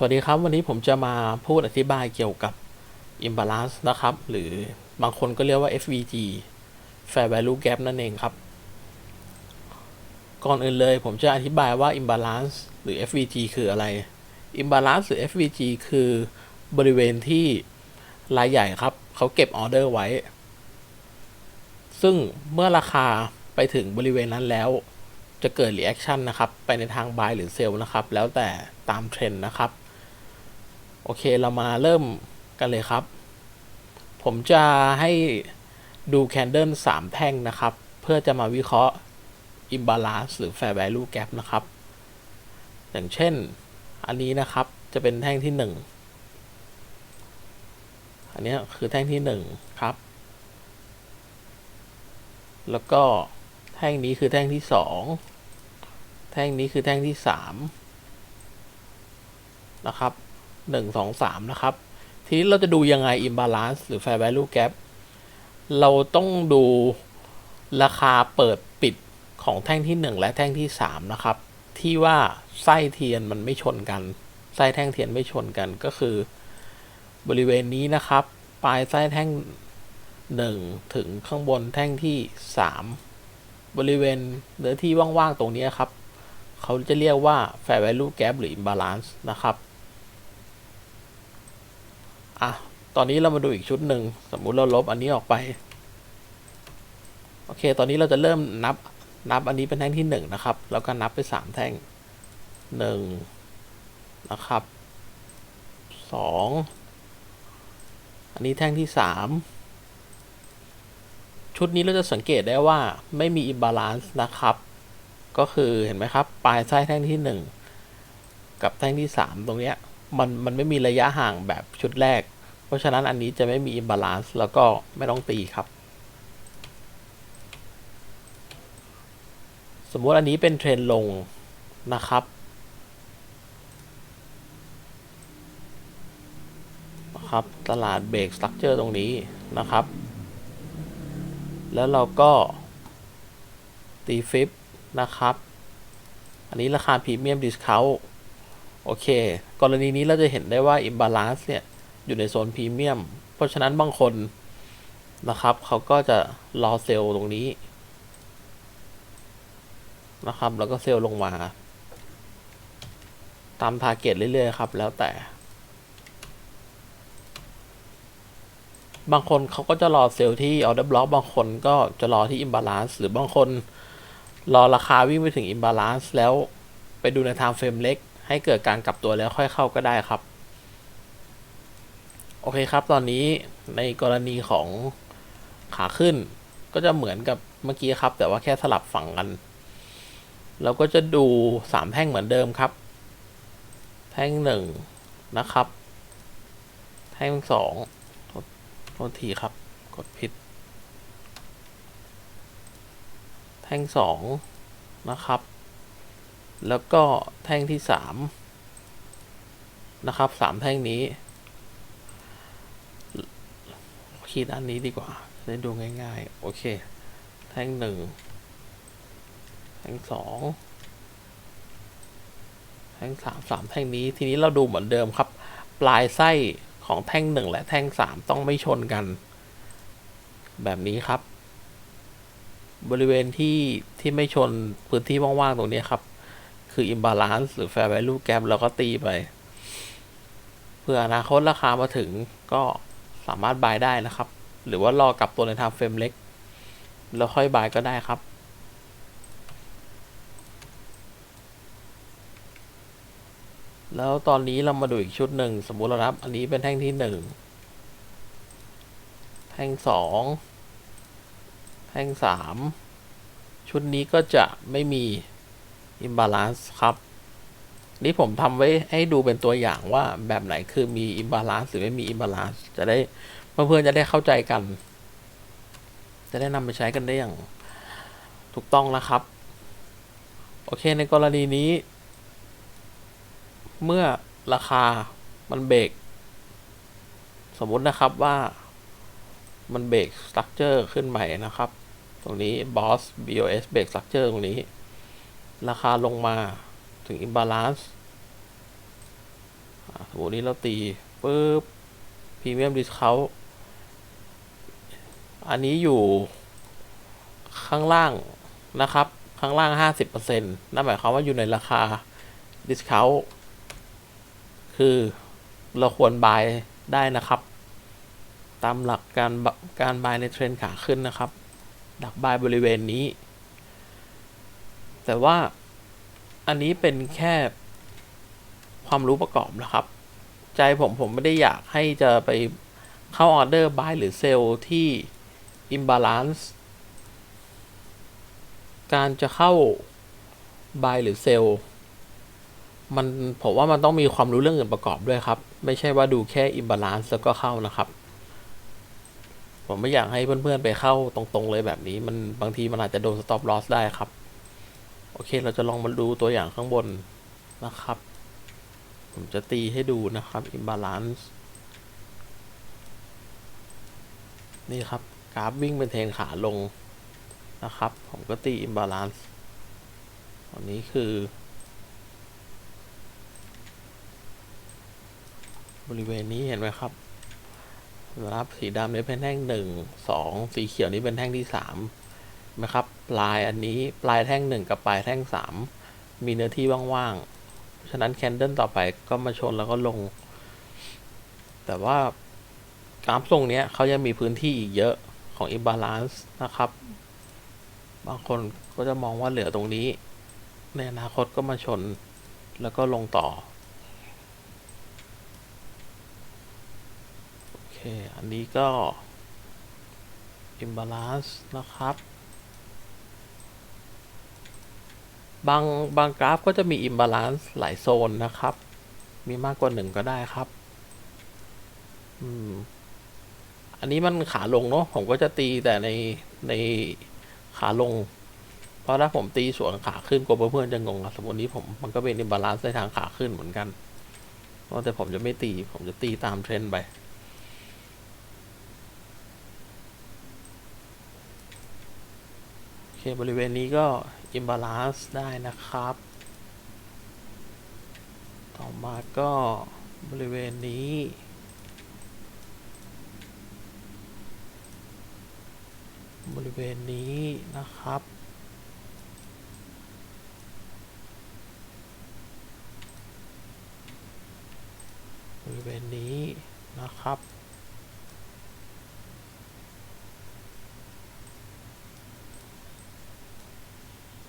สวัสดีครับ วันนี้ผมจะมาพูดอธิบายเกี่ยวกับ imbalance นะครับ หรือบางคนก็เรียกว่า FVG Fair Value Gap นั่นเองครับ ก่อนอื่นเลยผมจะอธิบายว่า imbalance หรือ FVG คืออะไร imbalance หรือ FVG คือบริเวณที่รายใหญ่ครับ เขาเก็บออเดอร์ไว้ ซึ่งเมื่อราคาไปถึงบริเวณนั้นแล้วจะเกิด reaction นะครับ ไปในทาง buy หรือ sell นะครับ แล้วแต่ตามเทรนด์นะครับ โอเคเรามาเริ่มกันเลยครับ ผมจะให้ดูแคนเดิล3แท่งนะครับ เพื่อจะมาวิเคราะห์ imbalance หรือ fair value gap นะครับ อย่างเช่นอันนี้นะครับจะเป็นแท่งที่1อันนี้คือแท่งที่1ครับ แล้วก็แท่งนี้คือแท่งที่2แท่งนี้คือแท่งที่3นะครับ หนึ่งสองสามนะครับ ทีนี้เราจะดูยังไง imbalance หรือ fair value gap เราต้องดูราคาเปิดปิดของแท่งที่ 1 และแท่งที่ 3 นะครับ ที่ว่าไส้เทียนมันไม่ชนกัน ไส้แท่งเทียนไม่ชนกันก็คือบริเวณนี้นะครับ ปลายไส้แท่ง 1 ถึงข้างบนแท่งที่ 3 บริเวณเนื้อที่ว่าง ๆ ตรงนี้ครับ เขาจะเรียกว่า fair value gap หรือ imbalance นะครับ อะ ตอนนี้เรามาดูอีกชุดหนึ่ง สมมุติเราลบอันนี้ออกไป โอเค ตอนนี้เราจะเริ่มนับ นับอันนี้เป็นแท่งที่หนึ่งนะครับ แล้วก็นับไปสามแท่งหนึ่งนะครับสองอันนี้แท่งที่สามชุดนี้เราจะสังเกตได้ว่าไม่มี imbalance นะครับ ก็คือเห็นไหมครับ ปลายไส้แท่งที่หนึ่งกับแท่งที่สามตรงเนี้ย มันมันไม่มีระยะห่างแบบชุดแรก เพราะฉะนั้นอันนี้จะไม่มี imbalance แล้วก็ไม่ต้องตีครับ สมมุติอันนี้เป็นเทรนลงนะครับนะครับ ตลาดเบรกสตั๊กเจอร์ตรงนี้นะครับ แล้วเราก็ตีฟิปนะครับ อันนี้ราคาพรีเมียมดิสคาว โอเค กรณีนี้เราจะเห็นได้ว่า imbalance เนี่ย อยู่ในโซนพรีเมียม เพราะฉะนั้นบางคนนะครับ เขาก็จะรอเซลล์ตรงนี้นะครับ แล้วก็เซลล์ลงมา ตามทาร์เก็ตเรื่อยๆ ครับ แล้วแต่ บางคนเขาก็จะรอเซลล์ที่ออเดอร์บล็อกบางคนก็จะรอที่ imbalance หรือบางคนรอราคาวิ่งไปถึง imbalance แล้วไปดูในทางเฟรมเล็ก ให้เกิดการกลับตัวแล้วค่อยเข้าก็ได้ครับ โอเคครับ ตอนนี้ในกรณีของขาขึ้น ก็จะเหมือนกับเมื่อกี้ครับ แต่ว่าแค่สลับฝั่งกันเราก็จะดูสามแท่งเหมือนเดิมครับ แท่งหนึ่งนะครับ แท่งสองโทษทีครับ กดผิด แท่งสองนะครับ แล้วก็แท่งที่สามนะครับสามแท่งนี้ขีดอันนี้ดีกว่าจะได้ดูง่ายๆ โอเค แท่งหนึ่งแท่งสองแท่งสามสามแท่งนี้ ทีนี้เราดูเหมือนเดิมครับ ปลายไส้ของแท่งหนึ่งและแท่งสามต้องไม่ชนกัน แบบนี้ครับ บริเวณที่ที่ไม่ชนพื้นที่ว่างๆตรงนี้ครับ คือ imbalance หรือ fair value gap เราก็ตีไป เพื่ออนาคตราคามาถึงก็สามารถบายได้นะครับ หรือว่ารอกลับตัวในทางเฟรมเล็ก แล้วค่อยบายก็ได้ครับแล้วตอนนี้เรามาดูอีกชุดหนึ่งสมมุติเรานับ อันนี้เป็นแท่งที่หนึ่งแท่งสองแท่งสามชุดนี้ก็จะไม่มี imbalance ครับ นี่ผมทำไว้ให้ดูเป็นตัวอย่างว่าแบบไหนคือมี imbalance หรือไม่มี imbalance จะได้เพื่อนๆจะได้เข้าใจกัน จะได้นำไปใช้กันได้อย่างถูกต้องนะครับ โอเคในกรณีนี้ เมื่อราคามันเบรกสมมุตินะครับว่ามันเบรกสตั๊กเจอร์ขึ้นใหม่นะครับ ตรงนี้ boss bos เบรกสตั๊กเจอร์ตรงนี้ ราคาลงมาถึง imbalance สมมตินี้เราตีปุ๊บพรีเมียมดิสเขาอันนี้อยู่ข้างล่างนะครับ ข้างล่างห้าสิบเปอร์เซ็นต์นั่นหมายความว่าอยู่ในราคาดิสเขาคือเราควรบายได้นะครับ ตามหลักการการบายในเทรนขาขึ้นนะครับ ดักบายบริเวณนี้ แต่ว่าอันนี้เป็นแค่ความรู้ประกอบนะครับ ใจผมผมไม่ได้อยากให้จะไปเข้าออเดอร์บายหรือเซลล์ที่ imbalance การจะเข้า buy หรือ sell มันผมว่ามันต้องมีความรู้เรื่องอื่นประกอบด้วยครับ ไม่ใช่ว่าดูแค่ imbalance แล้วก็เข้านะครับ ผมไม่อยากให้เพื่อนๆไปเข้าตรงๆเลยแบบนี้ มันบางทีมันอาจจะโดน stop loss ได้ครับ โอเคเราจะลองมาดูตัวอย่างข้างบนนะครับ ผมจะตีให้ดูนะครับ imbalance นี่ครับ กราฟวิ่งเป็นเทรนขาลงนะครับ ผมก็ตี imbalance อันนี้คือ บริเวณนี้เห็นไหมครับรับสีดำนี้เป็นแท่งหนึ่งสองสีเขียวนี้เป็นแท่งที่สาม นะครับ ปลายอันนี้ปลายแท่งหนึ่งกับปลายแท่งสามมีเนื้อที่ว่างๆ ฉะนั้นแคนเดิลต่อไปก็มาชนแล้วก็ลง แต่ว่ากราฟทรงเนี้ยเขายังมีพื้นที่อีกเยอะของ imbalance นะครับ บางคนก็จะมองว่าเหลือตรงนี้ ในอนาคตก็มาชนแล้วก็ลงต่อ โอเค อันนี้ก็ imbalance นะครับ บางบางกราฟก็จะมี imbalance หลายโซนนะครับ มีมากกว่าหนึ่งก็ได้ครับ อืม อันนี้มันขาลงเนาะผมก็จะตีแต่ในในขาลง เพราะถ้าผมตีสวนขาขึ้นกลัวเพื่อนๆจะงงสมมตินี้ผมมันก็เป็น imbalance ในทางขาขึ้นเหมือนกันแต่ผมจะไม่ตี ผมจะตีตามเทรนด์ไปโอเคบริเวณนี้ก็ imbalance ได้นะครับ ต่อมาก็บริเวณนี้บริเวณนี้นะครับ บริเวณนี้นะครับ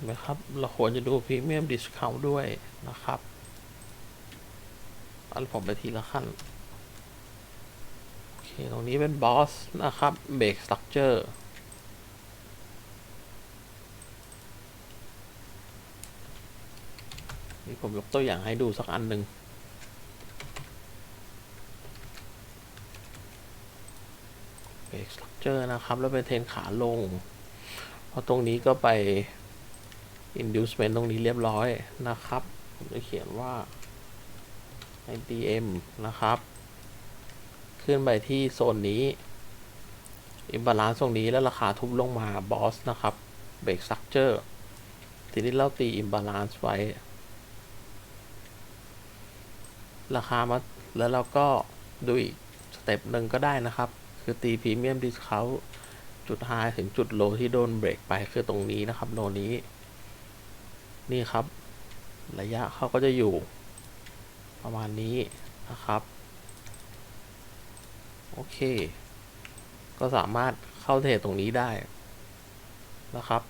ห็นไหมครับ เราควรจะดูพรีเมียมดิสคาวด้วยนะครับ อันผมไปทีละขั้น โอเค ตรงนี้เป็นบอสนะครับเบรกสตรัคเจอร์นี่ผมยกตัวอย่างให้ดูสักอันหนึ่งเบรกสตรัคเจอร์นะครับ แล้วเป็นเทนขาลงเพราะตรงนี้ก็ไป inducement ตรงนี้เรียบร้อยนะครับ ผมจะเขียนว่า IDM นะครับ ขึ้นไปที่โซนนี้ imbalance ตรงนี้แล้วราคาทุบลงมา boss นะครับ break structure ทีนี้เราตี imbalance ไว้ ราคามาแล้วเราก็ดูอีกสเต็ปหนึ่งก็ได้นะครับ คือตี premium discount จุด high ถึงจุด low ที่โดนเบรกไปคือตรงนี้นะครับโนนี้ นี่ครับ ระยะเขาก็จะอยู่ ประมาณนี้นะครับ โอเค ก็สามารถเข้าเทรดตรงนี้ได้นะครับ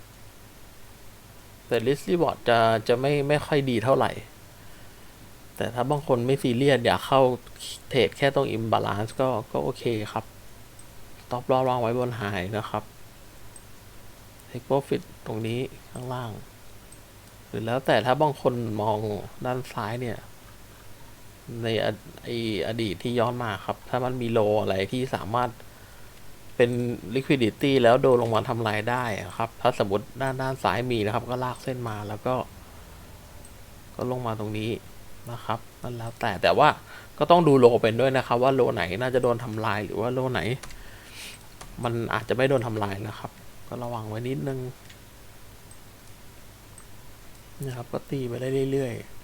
แต่ list reward จะจะไม่ไม่ค่อยดีเท่าไหร่ แต่ถ้าบางคนไม่ซีเรียสอยากเข้าเทรดแค่ตรง imbalance ก็ก็โอเคครับ stop loss วางไว้บน high นะครับ take profit ตรงนี้ข้างล่าง หรือแล้วแต่ถ้าบางคนมองด้านซ้ายเนี่ย ในอไออดีตที่ย้อนมาครับ ถ้ามันมีโลอะไรที่สามารถเป็น liquidity แล้วโดนลงมาทำลายได้อะครับ ถ้าสมมติด้านด้านซ้ายมีนะครับ ก็ลากเส้นมาแล้วก็ ก็ลงมาตรงนี้นะครับนั่นแล้วแต่แต่ว่าก็ต้องดูโลเป็นด้วยนะครับ ว่าโลไหนน่าจะโดนทำลายหรือว่าโลไหน มันอาจจะไม่โดนทำลายนะครับ ก็ระวังไว้นิดนึง นะครับ ก็ตีไปได้เรื่อยๆ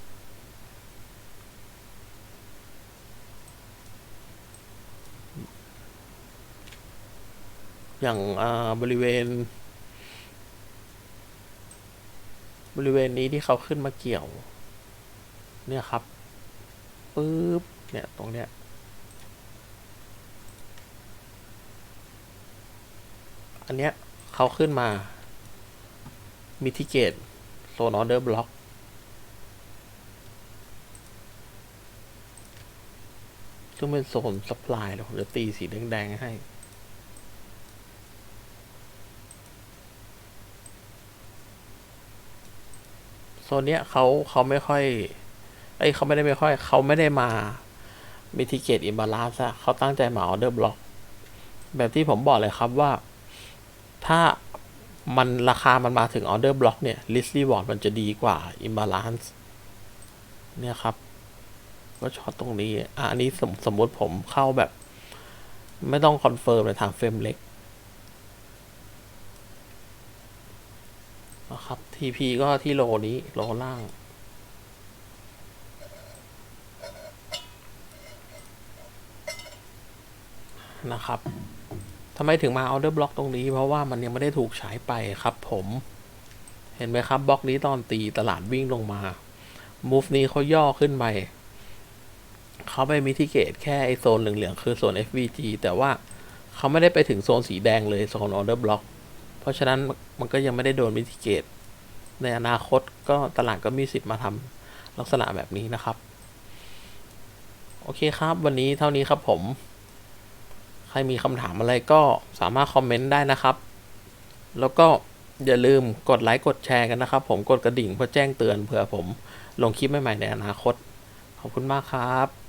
อย่างบริเวณ บริเวณนี้ที่เขาขึ้นมาเกี่ยว เนี่ยครับปึ๊บเนี่ยตรงเนี้ยอันเนี้ยเขาขึ้นมา มีทิเกต โซนออเดอร์บล็อกซึ่งเป็นโซนสปายเดี๋ยวผมจะตีสีแดงๆให้ โซนเนี้ยเขาเขาไม่ค่อยเอ้เขาไม่ได้ไม่ค่อย เขาไม่ได้มามิทิเกตอิมบาลานซ์อะเขาตั้งใจมาออเดอร์บล็อก แบบที่ผมบอกเลยครับว่า ถ้า มันราคามันมาถึงออเดอร์บล็อกเนี่ยลิส t ี w วอร์ดมันจะดีกว่าอิมบาลานซ์เนี่ยครับ ก็ช็อตตรงนี้อะอันนี้สมสมมติผมเข้าแบบ ไม่ต้องคอนเฟิร์มในทางเฟรมเล็กนะครับ TP ก็ที่โลนี้โลล่างนะครับ ทำไมถึงมาออเดอร์บล็อกตรงนี้ เพราะว่ามันยังไม่ได้ถูกฉายไปครับผม เห็นไหมครับบล็อกนี้ตอนตีตลาดวิ่งลงมามูฟนี้เขาย่อขึ้นไปเขาไปมิทิเกตแค่ไอโซนเหลืองๆคือโซน FVG แต่ว่าเขาไม่ได้ไปถึงโซนสีแดงเลยโซนออเดอร์บล็อก เพราะฉะนั้นมันก็ยังไม่ได้โดนมิทิเกต ในอนาคตก็ตลาดก็มีสิทธิ์มาทำลักษณะแบบนี้นะครับ โอเคครับ วันนี้เท่านี้ครับผม รมีคำถามอะไรก็สามารถคอมเมนต์ได้นะครับ แล้วก็อย่าลืมกดไลค์กดแชร์กันนะครับ ผมกดกระดิ่งเพื่อแจ้งเตือนเผื่อผมลงคลิปใหม่ๆในอนาคต ขอบคุณมากครับ